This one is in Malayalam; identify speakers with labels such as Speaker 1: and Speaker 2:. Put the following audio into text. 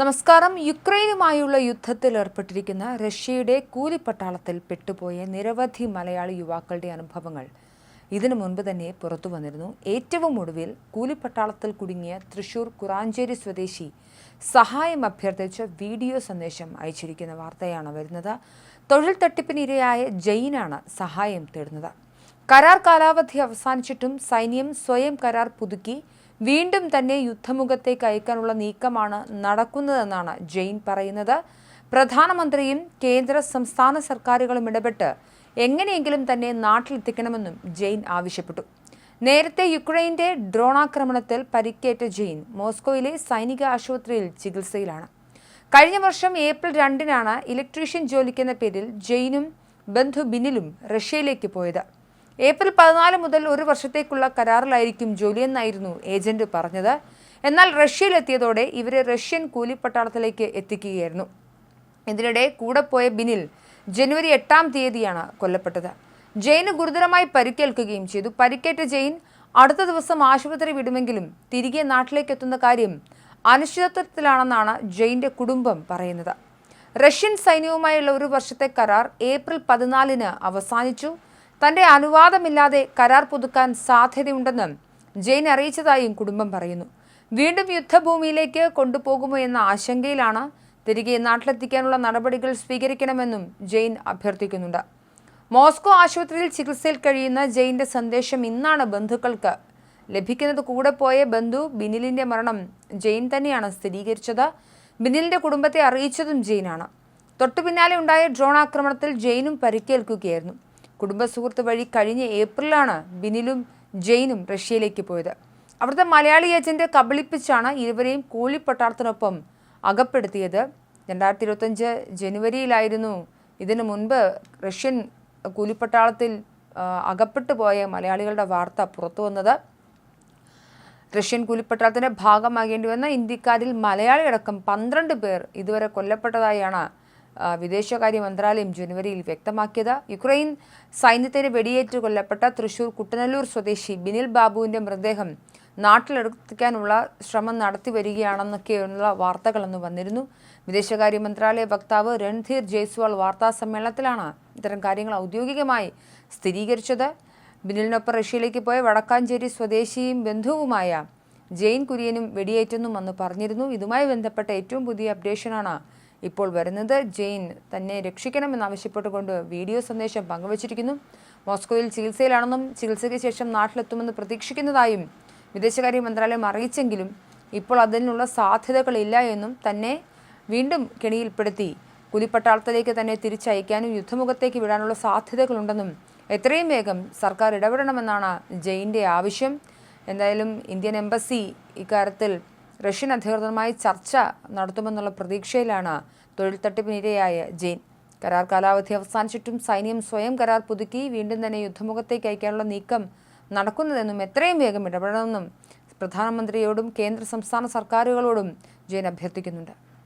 Speaker 1: നമസ്കാരം. യുക്രൈനുമായുള്ള യുദ്ധത്തിൽ ഏർപ്പെട്ടിരിക്കുന്ന റഷ്യയുടെ കൂലിപ്പട്ടാളത്തിൽ പെട്ടുപോയ നിരവധി മലയാളി യുവാക്കളുടെ അനുഭവങ്ങൾ ഇതിനു മുൻപ് തന്നെ പുറത്തു വന്നിരുന്നു. ഏറ്റവും ഒടുവിൽ കൂലിപ്പട്ടാളത്തിൽ കുടുങ്ങിയ തൃശൂർ കുറാഞ്ചേരി സ്വദേശി സഹായം അഭ്യർത്ഥിച്ച വീഡിയോ സന്ദേശം അയച്ചിരിക്കുന്ന വാർത്തയാണ് വരുന്നത്. തൊഴിൽ തട്ടിപ്പിനിരയായ ജയിനാണ് സഹായം തേടുന്നത്. കരാർ കാലാവധി അവസാനിച്ചിട്ടും സൈന്യം സ്വയം കരാർ പുതുക്കി വീണ്ടും തന്നെ യുദ്ധമുഖത്തേക്ക് അയക്കാനുള്ള നീക്കമാണ് നടക്കുന്നതെന്നാണ് ജെയിൻ പറയുന്നത്. പ്രധാനമന്ത്രിയും കേന്ദ്ര സംസ്ഥാന സർക്കാരുകളും ഇടപെട്ട് എങ്ങനെയെങ്കിലും തന്നെ നാട്ടിലെത്തിക്കണമെന്നും ജെയിൻ ആവശ്യപ്പെട്ടു. നേരത്തെ യുക്രൈന്റെ ഡ്രോണാക്രമണത്തിൽ പരിക്കേറ്റ ജെയിൻ മോസ്കോയിലെ സൈനിക ആശുപത്രിയിൽ ചികിത്സയിലാണ്. കഴിഞ്ഞ വർഷം ഏപ്രിൽ രണ്ടിനാണ് ഇലക്ട്രീഷ്യൻ ജോലിക്കെന്ന പേരിൽ ജെയിനും ബന്ധു ബിനിലും റഷ്യയിലേക്ക് പോയത്. ഏപ്രിൽ പതിനാല് മുതൽ ഒരു വർഷത്തേക്കുള്ള കരാറിലായിരിക്കും ജോലിയെന്നായിരുന്നു ഏജന്റ് പറഞ്ഞത്. എന്നാൽ റഷ്യയിലെത്തിയതോടെ ഇവരെ റഷ്യൻ കൂലിപ്പട്ടാളത്തിലേക്ക് എത്തിക്കുകയായിരുന്നു. ഇതിനിടെ കൂടെ പോയ ബിനിൽ ജനുവരി എട്ടാം തീയതിയാണ് കൊല്ലപ്പെട്ടത്. ജെയിന് ഗുരുതരമായി പരിക്കേൽക്കുകയും ചെയ്തു. പരിക്കേറ്റ ജെയിൻ അടുത്ത ദിവസം ആശുപത്രി വിടുമെങ്കിലും തിരികെ നാട്ടിലേക്ക് എത്തുന്ന കാര്യം അനിശ്ചിതത്വത്തിലാണെന്നാണ് ജെയിന്റെ കുടുംബം പറയുന്നത്. റഷ്യൻ സൈന്യവുമായുള്ള ഒരു വർഷത്തെ കരാർ ഏപ്രിൽ പതിനാലിന് അവസാനിച്ചു. തന്റെ അനുവാദമില്ലാതെ കരാർ പുതുക്കാൻ സാധ്യതയുണ്ടെന്നും ജെയിൻ അറിയിച്ചതായും കുടുംബം പറയുന്നു. വീണ്ടും യുദ്ധഭൂമിയിലേക്ക് കൊണ്ടുപോകുമോ എന്ന ആശങ്കയിലാണ് തിരികെ നാട്ടിലെത്തിക്കാനുള്ള നടപടികൾ സ്വീകരിക്കണമെന്നും ജെയിൻ അഭ്യർത്ഥിക്കുന്നുണ്ട്. മോസ്കോ ആശുപത്രിയിൽ ചികിത്സയിൽ കഴിയുന്ന ജെയിന്റെ സന്ദേശം ഇന്നാണ് ബന്ധുക്കൾക്ക് ലഭിക്കുന്നത്. കൂടെ പോയ ബന്ധു ബിനിലിന്റെ മരണം ജെയിൻ തന്നെയാണ് സ്ഥിരീകരിച്ചത്. ബിനിലിന്റെ കുടുംബത്തെ അറിയിച്ചതും ജെയിനാണ്. തൊട്ടു പിന്നാലെ ഉണ്ടായ ഡ്രോൺ ആക്രമണത്തിൽ ജെയിനും പരിക്കേൽക്കുകയായിരുന്നു. കുടുംബ സുഹൃത്ത് വഴി കഴിഞ്ഞ ഏപ്രിലാണ് ബിനിലും ജെയിനും റഷ്യയിലേക്ക് പോയത്. അവിടുത്തെ മലയാളി ഏജന്റ് കബളിപ്പിച്ചാണ് ഇരുവരെയും കൂലിപ്പട്ടാളത്തിനൊപ്പം അകപ്പെടുത്തിയത്. രണ്ടായിരത്തി ഇരുപത്തഞ്ച് ജനുവരിയിലായിരുന്നു ഇതിനു മുൻപ് റഷ്യൻ കൂലിപ്പട്ടാളത്തിൽ അകപ്പെട്ടു പോയ മലയാളികളുടെ വാർത്ത പുറത്തു വന്നത്. റഷ്യൻ കൂലിപ്പട്ടാളത്തിന്റെ ഭാഗമാകേണ്ടി വന്ന ഇന്ത്യക്കാരിൽ മലയാളിയടക്കം പന്ത്രണ്ട് പേർ ഇതുവരെ കൊല്ലപ്പെട്ടതായാണ് വിദേശകാര്യ മന്ത്രാലയം ജനുവരിയിൽ വ്യക്തമാക്കിയത്. യുക്രൈൻ സൈന്യത്തിന് വെടിയേറ്റ് കൊല്ലപ്പെട്ട തൃശൂർ കുട്ടനല്ലൂർ സ്വദേശി ബിനിൽ ബാബുവിന്റെ മൃതദേഹം നാട്ടിലെടുക്കാനുള്ള ശ്രമം നടത്തി വരികയാണെന്നൊക്കെയുള്ള വാർത്തകളൊന്നും വന്നിരുന്നു. വിദേശകാര്യ മന്ത്രാലയ വക്താവ് രൺധീർ ജയ്സ്വാൾ വാർത്താ സമ്മേളനത്തിലാണ് ഇത്തരം കാര്യങ്ങൾ ഔദ്യോഗികമായി സ്ഥിരീകരിച്ചത്. ബിനിലിനൊപ്പം റഷ്യയിലേക്ക് പോയ വടക്കാഞ്ചേരി സ്വദേശിയും ബന്ധുവുമായ ജെയിൻ കുര്യനും വെടിയേറ്റെന്നും അന്ന് പറഞ്ഞിരുന്നു. ഇതുമായി ബന്ധപ്പെട്ട ഏറ്റവും പുതിയ അപ്ഡേഷനാണ് ഇപ്പോൾ വരുന്നത്. ജെയിൻ തന്നെ രക്ഷിക്കണമെന്നാവശ്യപ്പെട്ടുകൊണ്ട് വീഡിയോ സന്ദേശം പങ്കുവച്ചിരിക്കുന്നു. മോസ്കോയിൽ ചികിത്സയിലാണെന്നും ചികിത്സയ്ക്ക് ശേഷം നാട്ടിലെത്തുമെന്ന് പ്രതീക്ഷിക്കുന്നതായും വിദേശകാര്യ മന്ത്രാലയം അറിയിച്ചെങ്കിലും ഇപ്പോൾ അതിനുള്ള സാധ്യതകളില്ല എന്നും തന്നെ വീണ്ടും കെണിയിൽപ്പെടുത്തി. കുലിപ്പട്ടാളത്തിലേക്ക് തന്നെ തിരിച്ചയക്കാനും യുദ്ധമുഖത്തേക്ക് വിടാനുള്ള സാധ്യതകളുണ്ടെന്നും എത്രയും വേഗം സർക്കാർ ഇടപെടണമെന്നാണ് ജെയിന്റെ ആവശ്യം. എന്തായാലും ഇന്ത്യൻ എംബസി ഇക്കാര്യത്തിൽ റഷ്യൻ അധികൃതരുമായി ചർച്ച നടത്തുമെന്നുള്ള പ്രതീക്ഷയിലാണ് തൊഴിൽ തട്ടിപ്പിനിരയായ ജെയിൻ. കരാർ കാലാവധി അവസാനിച്ചിട്ടും സൈന്യം സ്വയം കരാർ പുതുക്കി വീണ്ടും തന്നെ യുദ്ധമുഖത്തേക്ക് അയക്കാനുള്ള നീക്കം നടക്കുന്നതെന്നും എത്രയും വേഗം ഇടപെടണമെന്നും പ്രധാനമന്ത്രിയോടും കേന്ദ്ര സംസ്ഥാന സർക്കാരുകളോടും ജെയിൻ അഭ്യർത്ഥിക്കുന്നുണ്ട്.